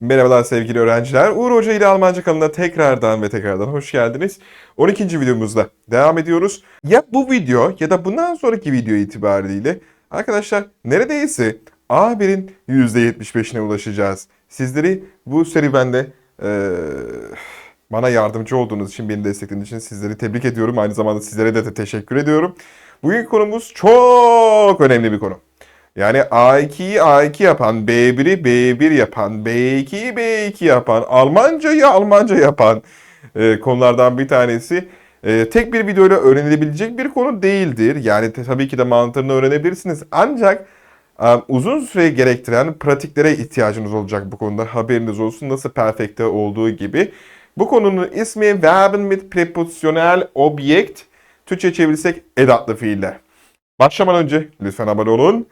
Merhabalar sevgili öğrenciler. Uğur Hoca ile Almanca kanalına tekrardan ve tekrardan hoş geldiniz. 12. videomuzda devam ediyoruz. Ya bu video ya da bundan sonraki video itibariyle arkadaşlar neredeyse A1'in %75'ine ulaşacağız. Sizleri bu serüvende eee, bana yardımcı olduğunuz için, beni desteklediğiniz için sizleri tebrik ediyorum. Aynı zamanda sizlere de teşekkür ediyorum. Bugünkü konumuz çok önemli bir konu. Yani A2'yi A2 yapan, B1'i B1 yapan, B2'yi B2 yapan, Almancayı Almanca yapan e, konulardan bir tanesi. E, tek bir videoyla öğrenilebilecek bir konu değildir. Yani te- tabii ki de mantığını öğrenebilirsiniz. Ancak e, uzun süre gerektiren pratiklere ihtiyacınız olacak bu konuda. Haberiniz olsun nasıl perfekte olduğu gibi. Bu konunun ismi Verben mit Präpositionell Objekt. Türkçe çevirirsek edatlı fiiller. Başlamadan önce lütfen abone olun.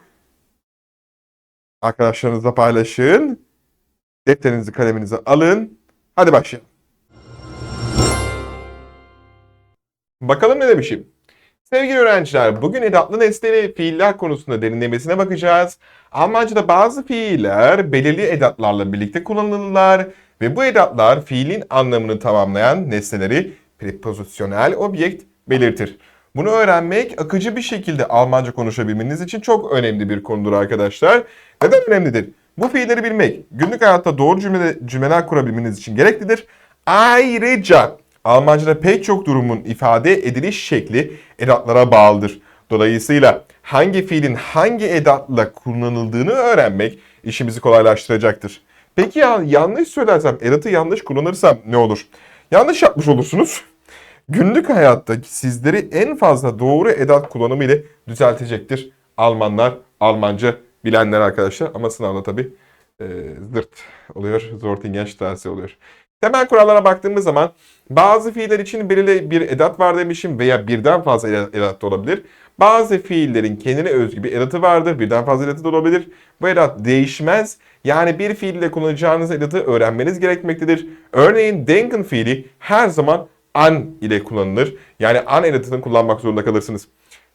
Arkadaşlarınızla paylaşın. Defterinizi, kaleminizi alın. Hadi başlayalım. Bakalım ne demişim. Sevgili öğrenciler, bugün edatlı nesneli fiiller konusunda derinlemesine bakacağız. Almanca'da bazı fiiller belirli edatlarla birlikte kullanılırlar ve bu edatlar fiilin anlamını tamamlayan nesneleri prepozisyonel objekt belirtir. Bunu öğrenmek akıcı bir şekilde Almanca konuşabilmeniz için çok önemli bir konudur arkadaşlar. Neden önemlidir? Bu fiilleri bilmek günlük hayatta doğru cümle, cümleler kurabilmeniz için gereklidir. Ayrıca Almanca'da pek çok durumun ifade ediliş şekli edatlara bağlıdır. Dolayısıyla hangi fiilin hangi edatla kullanıldığını öğrenmek işimizi kolaylaştıracaktır. Peki ya yanlış söylersem, edatı yanlış kullanırsam ne olur? Yanlış yapmış olursunuz. Günlük hayatta sizleri en fazla doğru edat kullanımı ile düzeltecektir. Almanlar, Almanca bilenler arkadaşlar. Ama sınavda tabii e, zırt oluyor. Zortingen oluyor. Temel kurallara baktığımız zaman bazı fiiller için belirli bir edat var demişim veya birden fazla edat da olabilir. Bazı fiillerin kendine özgü bir edatı vardır. Birden fazla edatı da olabilir. Bu edat değişmez. Yani bir fiille kullanacağınız edatı öğrenmeniz gerekmektedir. Örneğin denken fiili her zaman an ile kullanılır. Yani an edatını kullanmak zorunda kalırsınız.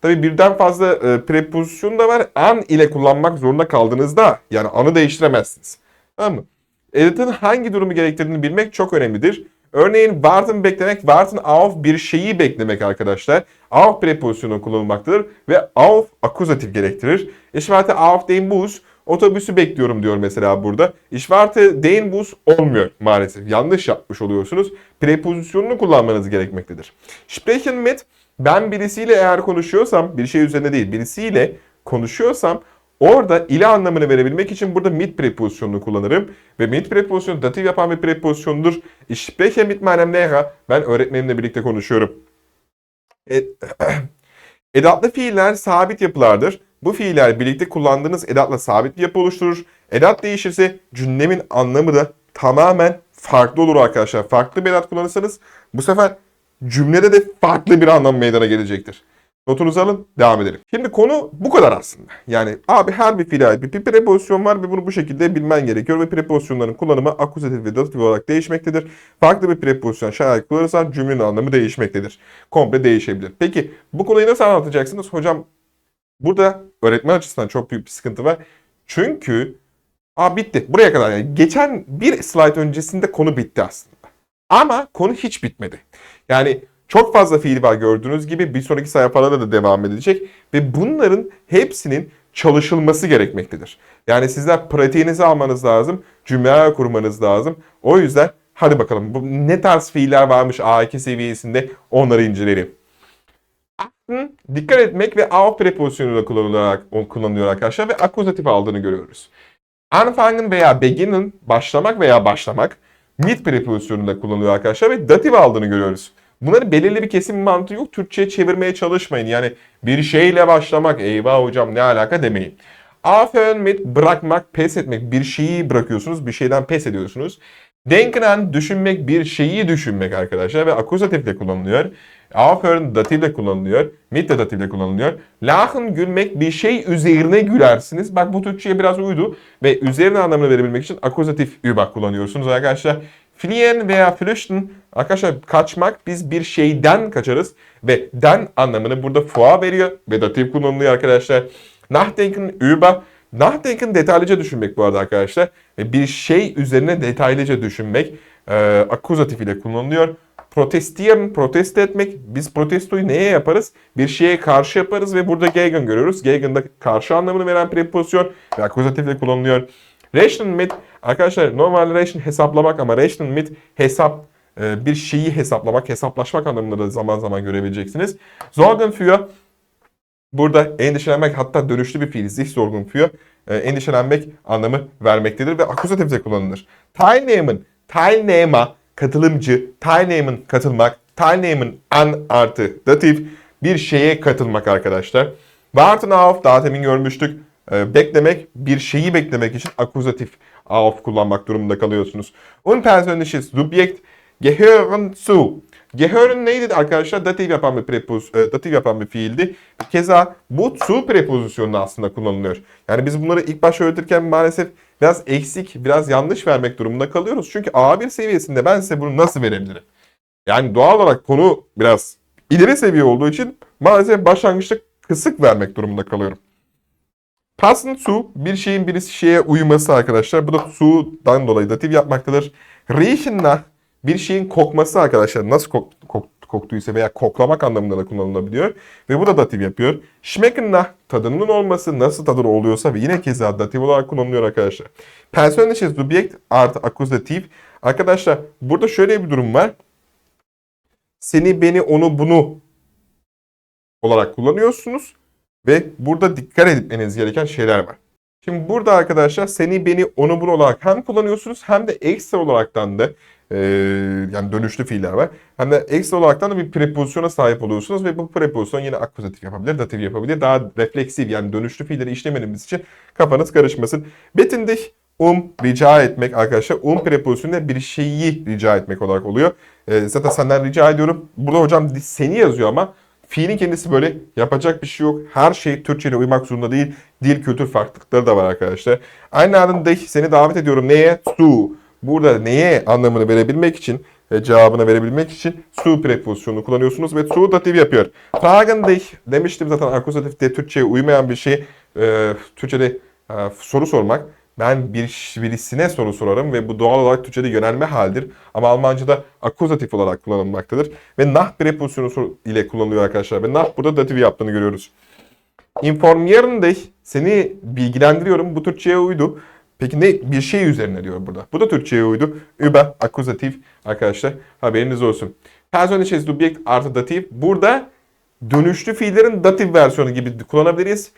Tabii birden fazla e, prepozisyon da var. An ile kullanmak zorunda kaldığınızda yani anı değiştiremezsiniz. Tamam mı? Edatın hangi durumu gerektirdiğini bilmek çok önemlidir. Örneğin warten beklemek, warten auf bir şeyi beklemek arkadaşlar. Auf prepozisyonu kullanılmaktadır ve auf akuzatif gerektirir. Ich warte auf den Bus. Otobüsü bekliyorum diyor mesela burada. Ich warte den Bus olmuyor maalesef. Yanlış yapmış oluyorsunuz. Prepozisyonunu kullanmanız gerekmektedir. Sprechen mit ben birisiyle eğer konuşuyorsam, bir şey üzerine değil, birisiyle konuşuyorsam Orada ile anlamını verebilmek için burada mit prepozisyonunu kullanırım. Ve mit prepozisyonu datif yapan bir prepozisyondur. Ich spreche mit meinem Lehrer. Ben öğretmenimle birlikte konuşuyorum. E- Edatlı fiiller sabit yapılardır. Bu fiiller birlikte kullandığınız edatla sabit bir yapı oluşturur. Edat değişirse cümlemin anlamı da tamamen farklı olur arkadaşlar. Farklı bir edat kullanırsanız bu sefer cümlede de farklı bir anlam meydana gelecektir. Notunuzu alın, devam edelim. Şimdi konu bu kadar aslında. Yani abi her bir fiile bir, bir prepozisyon var ve bunu bu şekilde bilmen gerekiyor ve prepozisyonların kullanımı akuzatif ve datif olarak değişmektedir. Farklı bir prepozisyon şayet kullanırsan cümlenin anlamı değişmektedir. Komple değişebilir. Peki bu konuyu nasıl anlatacaksınız? Hocam burada öğretmen açısından çok büyük bir sıkıntı var. Çünkü Aa bitti. Buraya kadar yani. Geçen bir slide öncesinde konu bitti aslında. Ama konu hiç bitmedi. Yani çok fazla fiil var gördüğünüz gibi bir sonraki sayfalarda da devam edecek ve bunların hepsinin çalışılması gerekmektedir. Yani sizler pratiğinizi almanız lazım, cümleler kurmanız lazım. O yüzden hadi bakalım bu ne tarz fiiller varmış A2 seviyesinde onları inceleyelim. Achten, dikkat etmek ve auf prepozisyonuyla kullanılıyor, kullanılıyor arkadaşlar ve akuzatif aldığını görüyoruz. Anfangen veya beginnen, başlamak veya başlamak mit prepozisyonuyla kullanılıyor arkadaşlar ve datif aldığını görüyoruz. Bunların belirli bir kesim mantığı yok. Türkçe'ye çevirmeye çalışmayın. Yani bir şeyle başlamak, eyvah hocam ne alaka demeyin. Mit bırakmak, pes etmek. Bir şeyi bırakıyorsunuz, bir şeyden pes ediyorsunuz. Denken düşünmek, bir şeyi düşünmek arkadaşlar ve akuzatifle kullanılıyor. Aufhören datifle kullanılıyor. Mit de datifle kullanılıyor. Lachen gülmek, bir şey üzerine gülersiniz. Bak bu Türkçe'ye biraz uydu ve üzerine anlamını verebilmek için akuzatif übak kullanıyorsunuz arkadaşlar. Fliehen veya flüchten arkadaşlar kaçmak biz bir şeyden kaçarız ve den anlamını burada fuğa veriyor ve datif kullanılıyor arkadaşlar. Nachdenken über Nachdenken detaylıca düşünmek bu arada arkadaşlar. Bir şey üzerine detaylıca düşünmek e, akuzatif ile kullanılıyor. Protestieren, protesto etmek. Biz protestoyu neye yaparız? Bir şeye karşı yaparız ve burada gegen görüyoruz. Gegen de karşı anlamını veren prepozisyon ve akuzatifle kullanılıyor. Rechnen mit, arkadaşlar normal rechnen hesaplamak ama rechnen mit hesap e, bir şeyi hesaplamak, hesaplaşmak anlamında da zaman zaman görebileceksiniz. Sorgen für Burada endişelenmek hatta dönüşlü bir fiil. Sich sorgun für e, endişelenmek anlamı vermektedir ve akuzatifte kullanılır. Teilnehmen, teilnehmer, katılımcı, teilnehmen, katılmak, teilnehmen, an artı datif bir şeye katılmak arkadaşlar. Warten auf, daha temin görmüştük. E, beklemek, bir şeyi beklemek için akuzatif auf kullanmak durumunda kalıyorsunuz. Unpersönliches Subjekt gehören zu. Gehören neydi arkadaşlar? Datif yapan bir prepoz, e, datif yapan bir fiildi. Keza bu zu prepozisyonunda aslında kullanılıyor. Yani biz bunları ilk başta öğretirken maalesef biraz eksik, biraz yanlış vermek durumunda kalıyoruz. Çünkü A1 seviyesinde ben size bunu nasıl verebilirim? Yani doğal olarak konu biraz ileri seviye olduğu için maalesef başlangıçta kısık vermek durumunda kalıyorum. Passen zu bir şeyin birisi şeye uyuması arkadaşlar. Bu da su'dan dolayı datif yapmaktadır. Riechen nach bir şeyin kokması arkadaşlar nasıl kok, kok, koktuysa veya koklamak anlamında da kullanılabiliyor. Ve bu da datif yapıyor. Schmecken nach tadının olması nasıl tadı oluyorsa ve yine keza datif olarak kullanılıyor arkadaşlar. Persönliches Subjekt artı akuzatif. Arkadaşlar burada şöyle bir durum var. Seni, beni, onu, bunu olarak kullanıyorsunuz. Ve burada dikkat etmeniz gereken şeyler var. Şimdi burada arkadaşlar seni, beni, onu, bunu olarak hem kullanıyorsunuz hem de ekstra olaraktan da e, yani dönüşlü fiiller var. Hem de ekstra olaraktan da bir prepozisyona sahip oluyorsunuz ve bu prepozisyon yine akuzatif yapabilir, datif yapabilir. Daha refleksif yani dönüşlü fiilleri işlemediğimiz için kafanız karışmasın. Betindik um rica etmek arkadaşlar. Um prepozisyonunda bir şeyi rica etmek olarak oluyor. E, zaten senden rica ediyorum. Burada hocam seni yazıyor ama Fiilin kendisi böyle yapacak bir şey yok. Her şey Türkçe'ye uymak zorunda değil. Dil kültür farklılıkları da var arkadaşlar. Aynı anda seni davet ediyorum. Neye? Su. Burada neye anlamını verebilmek için ve cevabını verebilmek için su prepozisyonunu kullanıyorsunuz ve su datif yapıyor. Fragen dich demiştim zaten akuzatifte Türkçe'ye uymayan bir şey. E, Türkçe'de e, soru sormak. Ben bir birisine soru sorarım ve bu doğal olarak Türkçe'de yönelme haldir. Ama Almanca'da akuzatif olarak kullanılmaktadır. Ve nah prepozisyonu ile kullanılıyor arkadaşlar. Ve nah burada datif yaptığını görüyoruz. Informieren dich, seni bilgilendiriyorum. Bu Türkçe'ye uydu. Peki ne bir şey üzerine diyor burada. Bu da Türkçe'ye uydu. Über akuzatif arkadaşlar haberiniz olsun. Persönliches Subjekt artı datif. Burada dönüşlü fiillerin datif versiyonu gibi kullanabiliriz.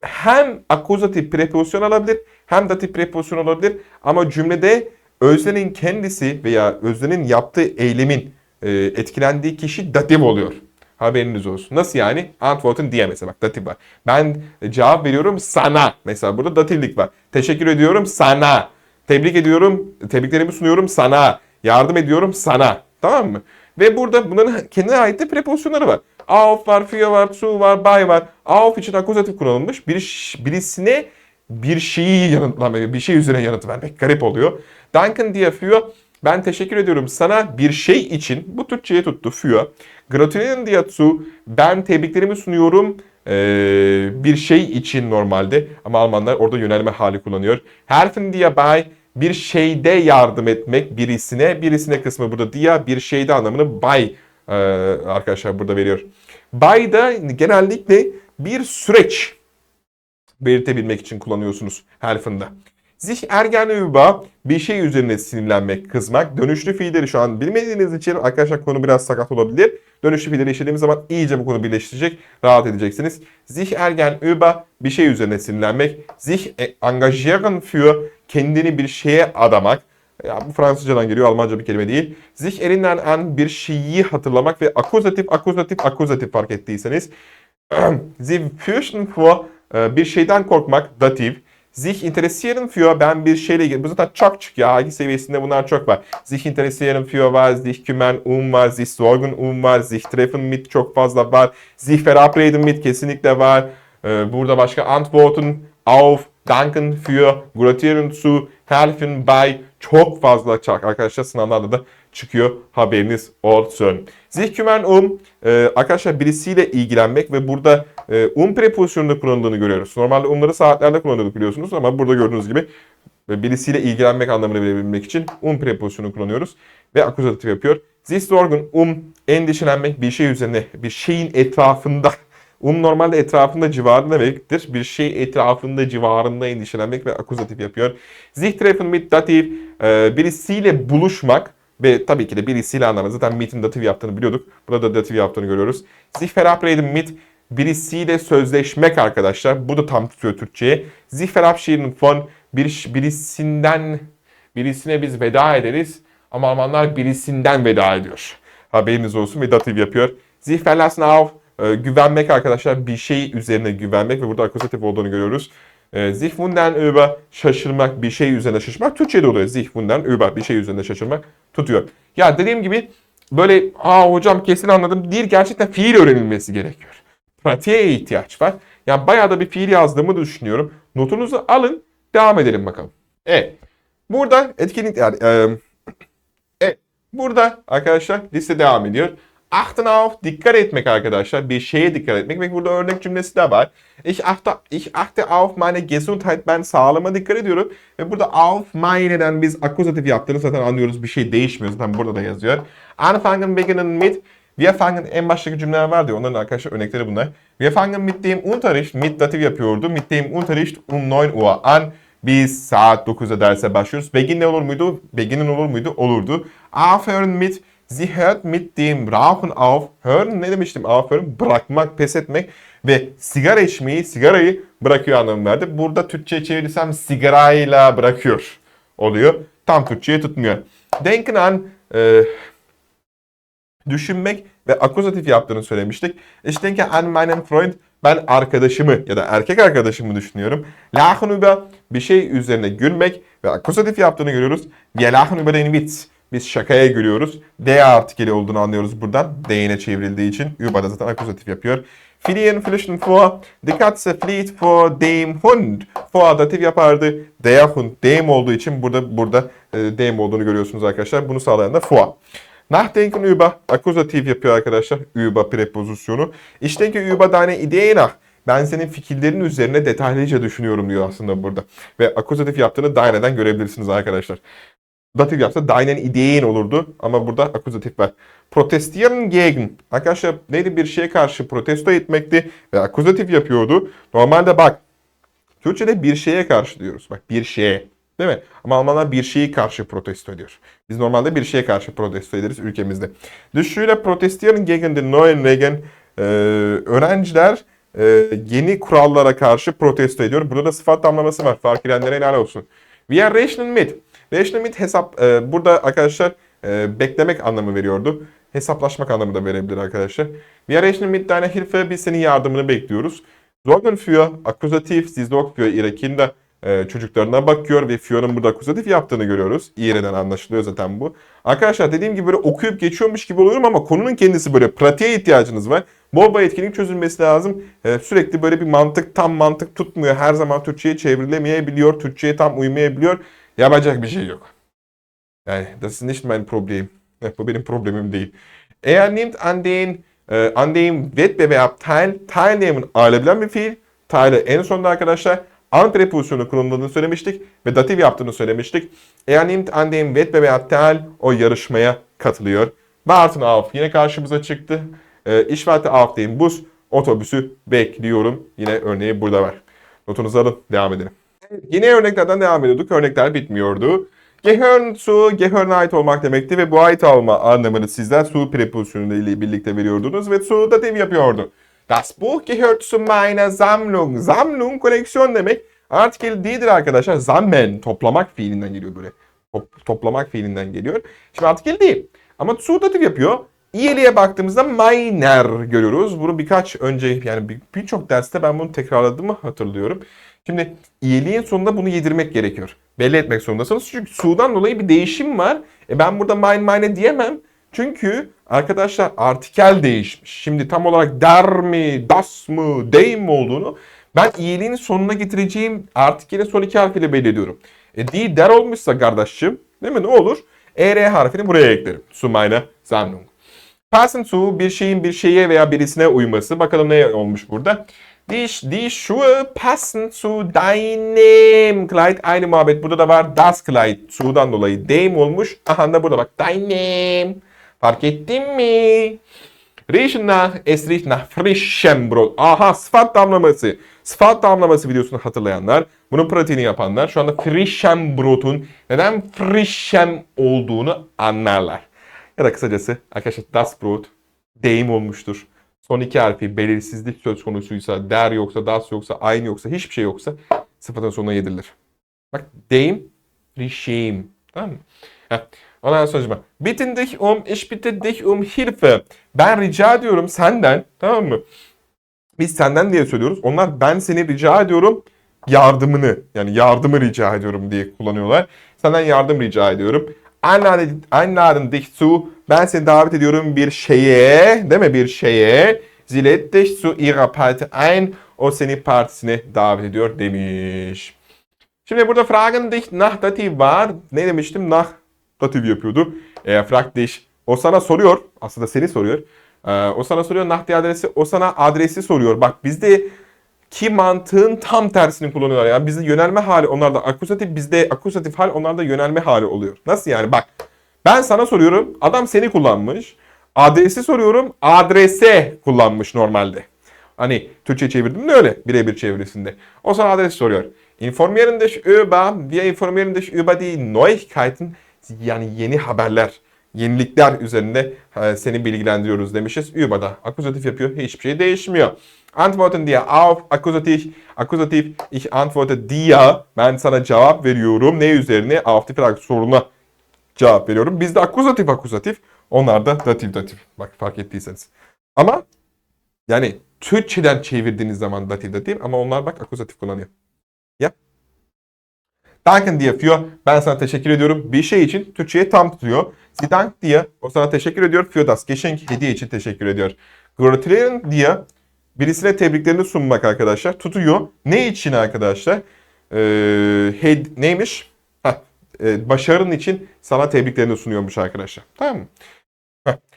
Hem akuzatif prepozisyon alabilir hem datif prepozisyon olabilir. Ama cümlede öznenin kendisi veya öznenin yaptığı eylemin e, etkilendiği kişi datif oluyor. Haberiniz olsun. Nasıl yani? Antworten diye mesela bak datif var. Ben cevap veriyorum sana. Mesela burada datiflik var. Teşekkür ediyorum sana. Tebrik ediyorum. Tebriklerimi sunuyorum sana. Yardım ediyorum sana. Tamam mı? Ve burada bunların kendine ait de prepozisyonları var. Auf var, für var, zu var, by var. Auf için akuzatif kullanılmış. Bir, birisine bir şeyi yanıtlamak, bir şey üzerine yanıt vermek garip oluyor. Danken diye für ben teşekkür ediyorum sana bir şey için. Bu Türkçe'ye tuttu für. Gratulieren diye zu ben tebriklerimi sunuyorum ee, bir şey için normalde. Ama Almanlar orada yönelme hali kullanıyor. Helfen diye by bir şeyde yardım etmek birisine. Birisine kısmı burada diye bir şeyde anlamını by e, arkadaşlar burada veriyor. By da genellikle bir süreç belirtebilmek için kullanıyorsunuz helfen'da. Sich ergen über bir şey üzerine sinirlenmek, kızmak. Dönüşlü fiilleri şu an bilmediğiniz için arkadaşlar konu biraz sakat olabilir. Dönüşlü fiilleri işlediğimiz zaman iyice bu konu birleştirecek, rahat edeceksiniz. Sich ergen über bir şey üzerine sinirlenmek. Sich engagieren für kendini bir şeye adamak. Ya bu Fransızcadan geliyor, Almanca bir kelime değil. Sich erinnern an bir şeyi hatırlamak ve akuzatif, akuzatif, akuzatif fark ettiyseniz. Sie fürchten vor bir şeyden korkmak, datif. Sich interessieren für ben bir şeyle ilgili. Bu zaten çok çık ya. Hangi seviyesinde bunlar çok var. Sich interessieren für var. Sich kümmern um var. Sich sorgen um var. Sich treffen mit çok fazla var. Sich verabreden mit kesinlikle var. Burada başka antworten auf, danken für, gratulieren zu, helfen bei çok fazla çak arkadaşlar sınavlarda da çıkıyor haberiniz olsun. Sich kümmern um arkadaşlar birisiyle ilgilenmek ve burada e, um prepozisyonunda kullanıldığını görüyoruz. Normalde umları saatlerde kullanıyorduk biliyorsunuz ama burada gördüğünüz gibi e, birisiyle ilgilenmek anlamını verebilmek için um prepozisyonu kullanıyoruz ve akuzatif yapıyor. This organ um endişelenmek bir şey üzerine, bir şeyin etrafında Um normalde etrafında civarında demektir. Bir şey etrafında civarında endişelenmek ve akuzatif yapıyor. Sich treffen mit dativ e, birisiyle buluşmak ve tabii ki de birisiyle anlamı. Zaten mit'in datif yaptığını biliyorduk. Burada da datif yaptığını görüyoruz. Sich verabreden mit birisiyle sözleşmek arkadaşlar. Bu da tam tutuyor Türkçe'ye. Sich verabschieden von bir, birisinden birisine biz veda ederiz. Ama Almanlar birisinden veda ediyor. Haberiniz olsun ve datif yapıyor. Sich verlassen güvenmek arkadaşlar bir şey üzerine güvenmek ve burada akuzatif olduğunu görüyoruz. E, sich über şaşırmak, bir şey üzerine şaşırmak. Türkçe'de oluyor. Sich wundern über bir şey üzerine şaşırmak tutuyor. Ya dediğim gibi böyle aa hocam kesin anladım değil gerçekten fiil öğrenilmesi gerekiyor. Pratiğe ihtiyaç var. Yani bayağı da bir fiil yazdığımı düşünüyorum. Notunuzu alın devam edelim bakalım. Evet. Burada etkinlik yani e, evet. Burada arkadaşlar liste devam ediyor. Achten auf, dikkat etmek arkadaşlar. Bir şeye dikkat etmek. Ve burada örnek cümlesi de var. Ich achte, ich achte auf meine Gesundheit. Ben sağlığıma dikkat ediyorum. Ve burada auf meine'den biz akuzatif yaptığını zaten anlıyoruz. Bir şey değişmiyor. Zaten burada da yazıyor. Anfangen, beginnen mit. Wir fangen en baştaki cümleler var diyor. Onların arkadaşlar örnekleri bunlar. Wir fangen mit dem Unterricht. Mit datif yapıyordu. Mit dem Unterricht um 9 Uhr an. Biz saat 9'da derse başlıyoruz. Begin ne olur muydu? Begin'in olur muydu? Olurdu. Aufhören mit Sie hört mit dem Rauchen auf. Hören ne demiştim? Aufhören bırakmak, pes etmek ve sigara içmeyi, sigarayı bırakıyor anlamı verdi. Burada Türkçe'ye çevirirsem sigarayla bırakıyor oluyor. Tam Türkçe'ye tutmuyor. Denken an e, düşünmek ve akuzatif yaptığını söylemiştik. Ich denke an meinen Freund. Ben arkadaşımı ya da erkek arkadaşımı düşünüyorum. Lachen über bir şey üzerine gülmek ve akuzatif yaptığını görüyoruz. Wir lachen über den Witz. Biz şakaya gülüyoruz. D artikeli olduğunu anlıyoruz buradan. D'ine çevrildiği için. Über da zaten akuzatif yapıyor. Fliehen flüchten vor. Die Katze flieht vor dem Hund. Vor datif yapardı. Der Hund. Dem olduğu için burada burada e, dem olduğunu görüyorsunuz arkadaşlar. Bunu sağlayan da vor. Nachdenken über. Akuzatif yapıyor arkadaşlar. Über prepozisyonu. Ich denke über deine Idee nach. Ben senin fikirlerin üzerine detaylıca düşünüyorum diyor aslında burada. Ve akuzatif yaptığını daine'den görebilirsiniz arkadaşlar. Datif yapsa deinen Ideen olurdu ama burada akuzatif var. Protestieren gegen. Arkadaşlar neydi bir şeye karşı protesto etmekti ve akuzatif yapıyordu. Normalde bak Türkçe'de bir şeye karşı diyoruz. Bak bir şeye. Değil mi? Ama Almanlar bir şeyi karşı protesto ediyor. Biz normalde bir şeye karşı protesto ederiz ülkemizde. Düşüyle protestieren gegen den neuen Regeln. Ee, öğrenciler e, yeni kurallara karşı protesto ediyor. Burada da sıfat tamlaması var. Fark edenlere helal olsun. We are rechnen mit. Rechnen mit hesap. E, burada arkadaşlar e, beklemek anlamı veriyordu. Hesaplaşmak anlamı da verebilir arkadaşlar. Wir rechnen mit deiner Hilfe. Biz senin yardımını bekliyoruz. Sorgen für akuzatif, sie sorgt für ihre Kinder. E, çocuklarına bakıyor ve Fio'nun burada akuzatif yaptığını görüyoruz. İğreden anlaşılıyor zaten bu. Arkadaşlar dediğim gibi böyle okuyup geçiyormuş gibi oluyorum ama konunun kendisi böyle pratiğe ihtiyacınız var. Bol etkinlik çözülmesi lazım. E, sürekli böyle bir mantık tam mantık tutmuyor. Her zaman Türkçe'ye çevrilemeyebiliyor. Türkçe'ye tam uymayabiliyor. Yapacak bir şey yok. Yani das ist nicht mein Problem. Bu benim problemim değil. Er nimmt an den an dem Wettbewerb teil. Teilnehmen ailebilen bir fiil. Teile en sonunda arkadaşlar an prepozisyonu kullanıldığını söylemiştik ve datif yaptığını söylemiştik. Er nimmt an dem Wettbewerb. O yarışmaya katılıyor. Warten auf yine karşımıza çıktı. E, ich warte auf den Bus. Otobüsü bekliyorum. Yine örneği burada var. Notunuzu alın. Devam edelim. Yine örneklerden devam ediyorduk. Örnekler bitmiyordu. Gehören zu, gehören'e ait olmak demekti ve bu ait olma anlamını sizler su prepozisyonu ile birlikte veriyordunuz ve su datif yapıyordu. Das Buch gehört zu meiner Sammlung. Sammlung koleksiyon demek. Artikel değildir arkadaşlar. Sammeln, toplamak fiilinden geliyor böyle. Top, toplamak fiilinden geliyor. Şimdi artikel değil. Ama su datif yapıyor. İyiliğe baktığımızda meiner görüyoruz. Bunu birkaç önce yani birçok derste ben bunu tekrarladığımı hatırlıyorum. Şimdi iyiliğin sonunda bunu yedirmek gerekiyor. Belli etmek zorundasınız. Çünkü sudan dolayı bir değişim var. E ben burada mine mine diyemem. Çünkü arkadaşlar artikel değişmiş. Şimdi tam olarak der mi, das mı, dey mi olduğunu ben iyiliğin sonuna getireceğim artikelin son iki harfiyle belirliyorum. E di der olmuşsa kardeşim değil mi ne olur? ER harfini buraya eklerim. Su meine Sammlung. Passen zu bir şeyin bir şeye veya birisine uyması. Bakalım ne olmuş burada. Die, die Schuhe passen zu deinem Kleid. Aynı muhabbet burada da var. Das Kleid. Su'dan dolayı dem olmuş. Aha da burada bak. Deinem. Fark ettin mi? Riechen nach, es riecht nach frischem Brot. Aha sıfat damlaması. Sıfat damlaması videosunu hatırlayanlar, bunun pratiğini yapanlar şu anda frischem Brot'un neden frischem olduğunu anlarlar. Ya da kısacası arkadaşlar das Brot deyim olmuştur. Son iki harfi belirsizlik söz konusuysa, der yoksa, das yoksa, aynı yoksa, hiçbir şey yoksa sıfatın sonuna yedirilir. Bak deyim, frischem. Tamam mı? Heh. Ondan sonra bitten dich um, ich bitte dich um Hilfe. Ben rica ediyorum senden, tamam mı? Biz senden diye söylüyoruz. Onlar ben seni rica ediyorum yardımını, yani yardımı rica ediyorum diye kullanıyorlar. Senden yardım rica ediyorum. Einladen, dich zu, ben seni davet ediyorum bir şeye, değil mi? Bir şeye. Lädt dich zu ihrer Party ein. O seni partisine davet ediyor demiş. Şimdi burada fragen dich nach dativ var. Ne demiştim? Nach dativ yapıyordu. E, frag dich. O sana soruyor. Aslında seni soruyor. E, o sana soruyor. Nach die adresi. O sana adresi soruyor. Bak bizde ki mantığın tam tersini kullanıyorlar. Yani bizde yönelme hali onlarda akusatif, bizde akusatif hal onlarda yönelme hali oluyor. Nasıl yani? Bak ben sana soruyorum. Adam seni kullanmış. Adresi soruyorum. Adrese kullanmış normalde. Hani Türkçe çevirdim de öyle birebir çevirisinde. O sana adres soruyor. Informieren dich über, wir informieren dich über die Neuigkeiten. Yani yeni haberler, yenilikler üzerinde e, seni bilgilendiriyoruz demişiz. Über'da akusatif yapıyor. Hiçbir şey değişmiyor. Antworten dir auf, akusatif, akusatif, ich antworte dir. Ben sana cevap veriyorum. Ne üzerine? Auf die Frage, soruna cevap veriyorum. Bizde akusatif akusatif, onlarda datif datif. Bak fark ettiyseniz. Ama yani Türkçeden çevirdiğiniz zaman datif datif ama onlar bak akusatif kullanıyor. Ya. Danken diye für ben sana teşekkür ediyorum. Bir şey için Türkçe'ye tam tutuyor. Sie diye o sana teşekkür ediyor. Für das Geschenk hediye için teşekkür ediyor. Gratulieren diye birisine tebriklerini sunmak arkadaşlar. Tutuyor. Ne için arkadaşlar? Ee, hed, neymiş? Heh, e, başarın için sana tebriklerini sunuyormuş arkadaşlar. Tamam mı?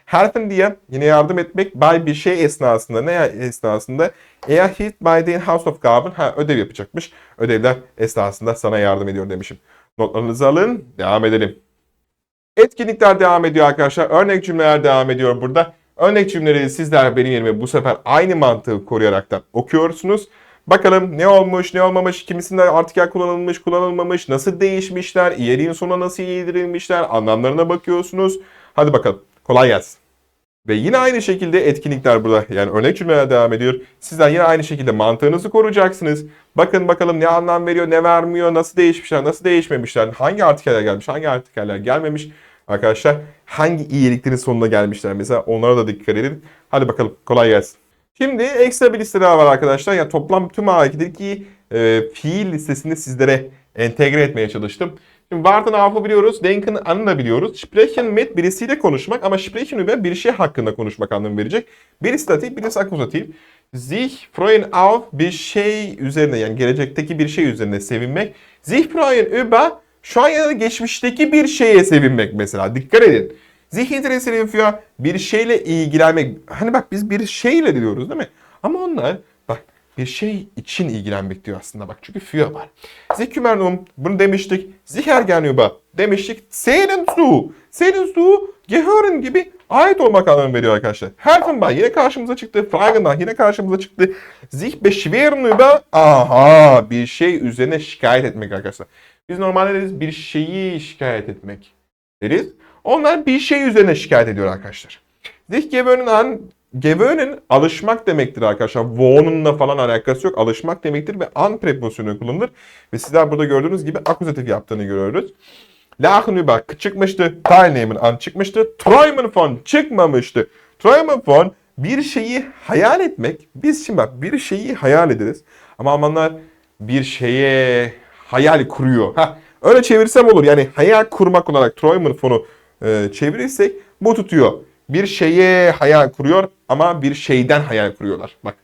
Helfen diye yine yardım etmek by bir şey esnasında ne esnasında eğer hit by the Hausaufgaben ha ödev yapacakmış. Ödevler esnasında sana yardım ediyor demişim. Notlarınızı alın. Devam edelim. Etkinlikler devam ediyor arkadaşlar. Örnek cümleler devam ediyor burada. Örnek cümleleri sizler benim yerime bu sefer aynı mantığı koruyaraktan okuyorsunuz. Bakalım ne olmuş, ne olmamış, kimisinde artikel kullanılmış, kullanılmamış, nasıl değişmişler, iyiliğin sonuna nasıl yedirilmişler, anlamlarına bakıyorsunuz. Hadi bakalım, kolay gelsin. Ve yine aynı şekilde etkinlikler burada. Yani örnek cümleler devam ediyor. Sizler yine aynı şekilde mantığınızı koruyacaksınız. Bakın bakalım ne anlam veriyor, ne vermiyor, nasıl değişmişler, nasıl değişmemişler, hangi artikeller gelmiş, hangi artikeller gelmemiş. Arkadaşlar hangi iyiliklerin sonuna gelmişler mesela onlara da dikkat edin. Hadi bakalım kolay gelsin. Şimdi ekstra bir liste daha var arkadaşlar. Ya toplam tüm A2'deki e, fiil listesini sizlere entegre etmeye çalıştım. Şimdi warten auf'u biliyoruz. Denken anı da biliyoruz. Sprechen mit birisiyle konuşmak ama sprechen über bir şey hakkında konuşmak anlamı verecek. Birisi datif, birisi akuzatif. Sich freuen auf bir şey üzerine yani gelecekteki bir şey üzerine sevinmek. Sich freuen über şu an ya da geçmişteki bir şeye sevinmek mesela. Dikkat edin. Sich interessieren für bir şeyle ilgilenmek. Hani bak biz bir şeyle diyoruz değil mi? Ama onlar bir şey için ilgilenmek diyor aslında bak. Çünkü für var. Sie bunu demiştik. Sicher gern über demiştik. Sehen zu. Sehen zu gehören gibi ait olmak anlamı veriyor arkadaşlar. Helfen yine karşımıza çıktı. Fragen yine karşımıza çıktı. Sich beschweren über aha bir şey üzerine şikayet etmek arkadaşlar. Biz normalde deriz bir şeyi şikayet etmek deriz. Onlar bir şey üzerine şikayet ediyor arkadaşlar. Sich gewöhnen an gewöhnen alışmak demektir arkadaşlar. Wohnen'la falan alakası yok. Alışmak demektir ve an prepozisyonu kullanılır. Ve sizler burada gördüğünüz gibi akuzatif yaptığını görüyoruz. Lachen über çıkmıştı. Teilnehmen an çıkmıştı. Träumen von çıkmamıştı. Träumen von bir şeyi hayal etmek. Biz şimdi bak bir şeyi hayal ederiz. Ama Almanlar bir şeye hayal kuruyor. Heh, öyle çevirsem olur. Yani hayal kurmak olarak Träumen fon'u e, çevirirsek bu tutuyor. Bir şeye hayal kuruyor ama bir şeyden hayal kuruyorlar. Bak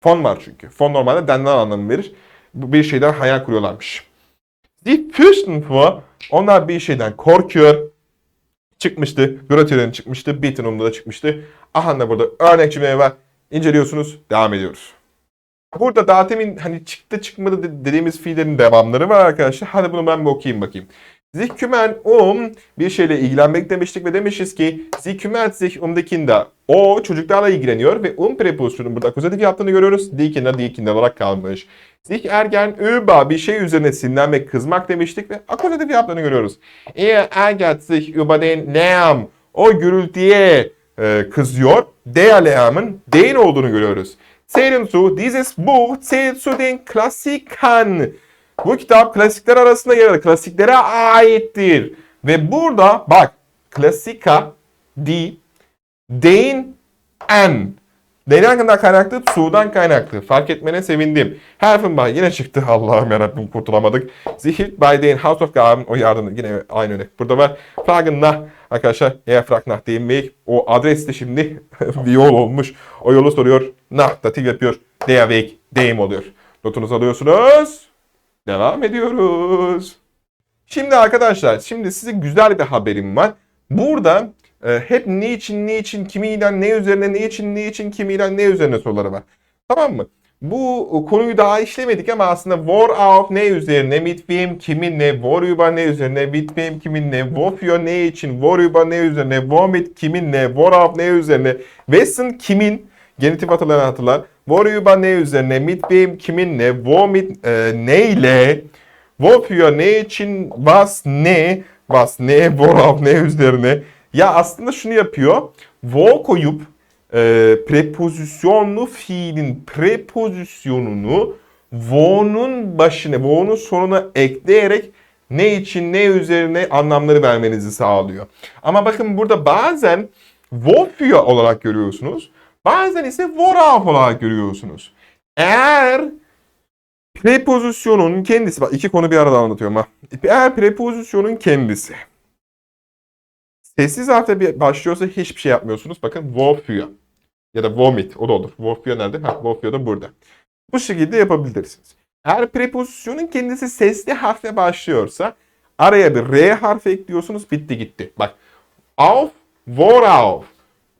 fon var çünkü. Fon normalde denden anlamı verir. Bir şeyden hayal kuruyorlarmış. Die fürchten vor. Onlar bir şeyden korkuyor. çıkmıştı. Grater'in çıkmıştı. Bittenum'da da çıkmıştı. Aha da burada örnek cümleler var. İnceliyorsunuz. Devam ediyoruz. Burada daha temin hani çıktı çıkmadı de- dediğimiz fiillerin devamları var arkadaşlar. Hadi bunu ben bir okuyayım bakayım. Sich kümmern um bir şeyle ilgilenmek demiştik ve demişiz ki sie kümmert sich um die Kinder. O çocuklarla ilgileniyor ve um prepozisyonun burada akuzatif yaptığını görüyoruz. Die Kinder olarak kalmış. Sich ärgern über bir şey üzerine sinirlenmek, kızmak demiştik ve akuzatif yaptığını görüyoruz. Er ärgert sich über den Lärm. O gürültüye e, kızıyor. Der Lärm'ın den olduğunu görüyoruz. Zählen zu, dieses Buch zählt zu den Klassikern. Bu kitap klasikler arasında yer alır. Klasiklere aittir. Ve burada bak klasika, di, den, en. Denenden kaynaklı, su'dan kaynaklı. Fark etmene sevindim. Herfenbach yine çıktı. Allah'ım yarabbim kurtulamadık. Hielt bei den Hausaufgaben. O yardımı yine aynı örnek. Burada var. Fragen nach. Arkadaşlar eğer frag nach Weg. O adres de şimdi bir yol olmuş. O yolu soruyor. Nach datif yapıyor. Der Weg dem oluyor. Notunuzu alıyorsunuz. Devam ediyoruz. Şimdi arkadaşlar, şimdi size güzel bir haberim var. Burada e, hep ne için, ne için, kimiyle, ne üzerine, ne için, ne için, kimiyle, ne üzerine soruları var. Tamam mı? Bu konuyu daha işlemedik ama aslında war auf ne üzerine, mit wem, kiminle, war über ne üzerine, mit wem, kiminle, wofür ne için, war über ne üzerine, womit kiminle, war auf ne üzerine, wessen kimin, genitif hatırlayan hatırlar, war über ne üzerine, mit wem, kiminle, womit e, neyle, wofür ne için, was ne, was ne, worauf ne üzerine. Ya aslında şunu yapıyor. Wo koyup e, prepozisyonlu fiilin prepozisyonunu wo'nun başına, wo'nun sonuna ekleyerek ne için ne üzerine anlamları vermenizi sağlıyor. Ama bakın burada bazen wofür olarak görüyorsunuz. Bazen ise worauf olarak görüyorsunuz. Eğer prepozisyonun kendisi, bak iki konu bir arada anlatıyorum ha. Eğer prepozisyonun kendisi sessiz harfle başlıyorsa hiçbir şey yapmıyorsunuz. Bakın wofür ya da vomit o da olur. Wofür nerede? Ha, wofür da burada. Bu şekilde yapabilirsiniz. Eğer prepozisyonun kendisi sesli harfle başlıyorsa araya bir R harfi ekliyorsunuz. Bitti gitti. Bak. Auf, worauf.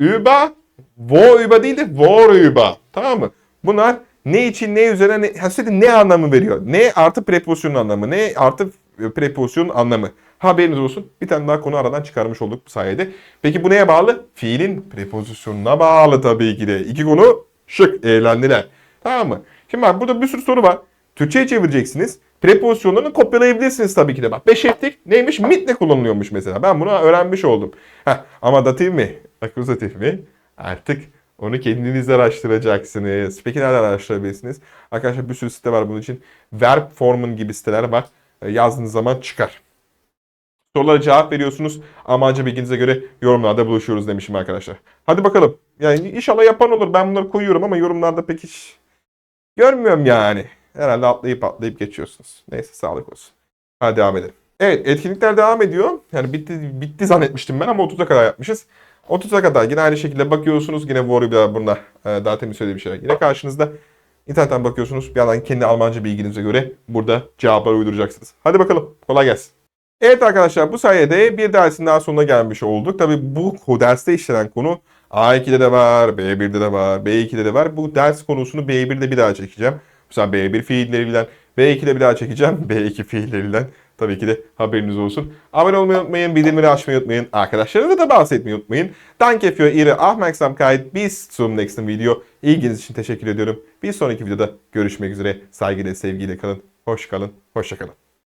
Über, wo über değil de wor über. Tamam mı? Bunlar ne için ne üzerine ne, ha, ne anlamı veriyor? Ne artı prepozisyonun anlamı. Ne artı prepozisyonun anlamı. Haberiniz olsun. Bir tane daha konu aradan çıkarmış olduk bu sayede. Peki bu neye bağlı? Fiilin prepozisyonuna bağlı tabii ki de. İki konu şık eğlendiler. Tamam mı? Şimdi bak burada bir sürü soru var. Türkçe'ye çevireceksiniz. Prepozisyonlarını kopyalayabilirsiniz tabii ki de. Bak beş ettik neymiş? Mit ne kullanılıyormuş mesela. Ben bunu öğrenmiş oldum. Heh, ama datif mi? Akuzatif mi? Artık onu kendiniz araştıracaksınız. Peki nereden araştırabilirsiniz? Arkadaşlar bir sürü site var bunun için. Verb Formun gibi siteler var. E, Yazdığınız zaman çıkar. Sorulara cevap veriyorsunuz. Amaca bilginize göre yorumlarda buluşuyoruz demişim arkadaşlar. Hadi bakalım. Yani inşallah yapan olur. Ben bunları koyuyorum ama yorumlarda pek hiç görmüyorum yani. Herhalde atlayıp atlayıp geçiyorsunuz. Neyse sağlık olsun. Hadi devam edelim. Evet etkinlikler devam ediyor. Yani bitti, bitti zannetmiştim ben ama 30'a kadar yapmışız. 30'a kadar yine aynı şekilde bakıyorsunuz. Yine Warrior bunda e, daha temin söylediği bir şeyler. Yine karşınızda internetten bakıyorsunuz. Bir yandan kendi Almanca bilginize göre burada cevaplar uyduracaksınız. Hadi bakalım. Kolay gelsin. Evet arkadaşlar bu sayede bir dersin daha sonuna gelmiş olduk. Tabi bu derste işlenen konu A2'de de var, B1'de de var, B2'de de var. Bu ders konusunu B1'de bir daha çekeceğim. Mesela B1 fiilleriyle, B2'de bir daha çekeceğim. B2 fiilleriyle. Tabii ki de haberiniz olsun. Abone olmayı unutmayın, bildirimleri açmayı unutmayın. Arkadaşlarınızla da bahsetmeyi unutmayın. Danke für Ihre Aufmerksamkeit. Bis zum nächsten Video. İlginiz için teşekkür ediyorum. Bir sonraki videoda görüşmek üzere. Saygıyla, sevgiyle kalın. Hoş kalın, hoşça kalın.